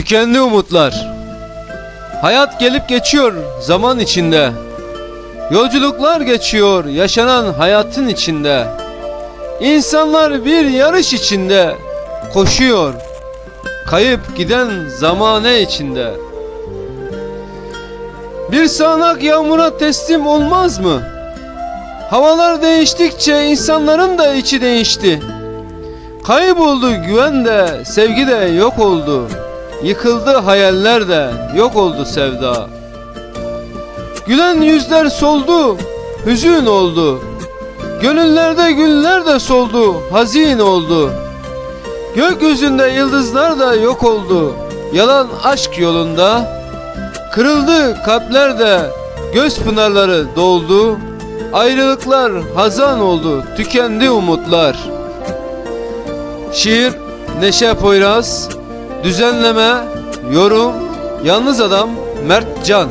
Tükendi umutlar. Hayat gelip geçiyor zaman içinde. Yolculuklar geçiyor yaşanan hayatın içinde. İnsanlar bir yarış içinde koşuyor. Kayıp giden zamane içinde. Bir sağanak yağmura teslim olmaz mı? Havalar değiştikçe insanların da içi değişti. Kayboldu güven de, sevgi de yok oldu. Yıkıldı hayaller de, yok oldu sevda. Gülen yüzler soldu, hüzün oldu. Gönüllerde güller de soldu, hazin oldu. Gökyüzünde yıldızlar da yok oldu. Yalan aşk yolunda. Kırıldı kalpler de, göz pınarları doldu. Ayrılıklar hazan oldu, tükendi umutlar. Şiir Neşe Poyraz Düzenleme Yorum Yalnız Adam Mert Can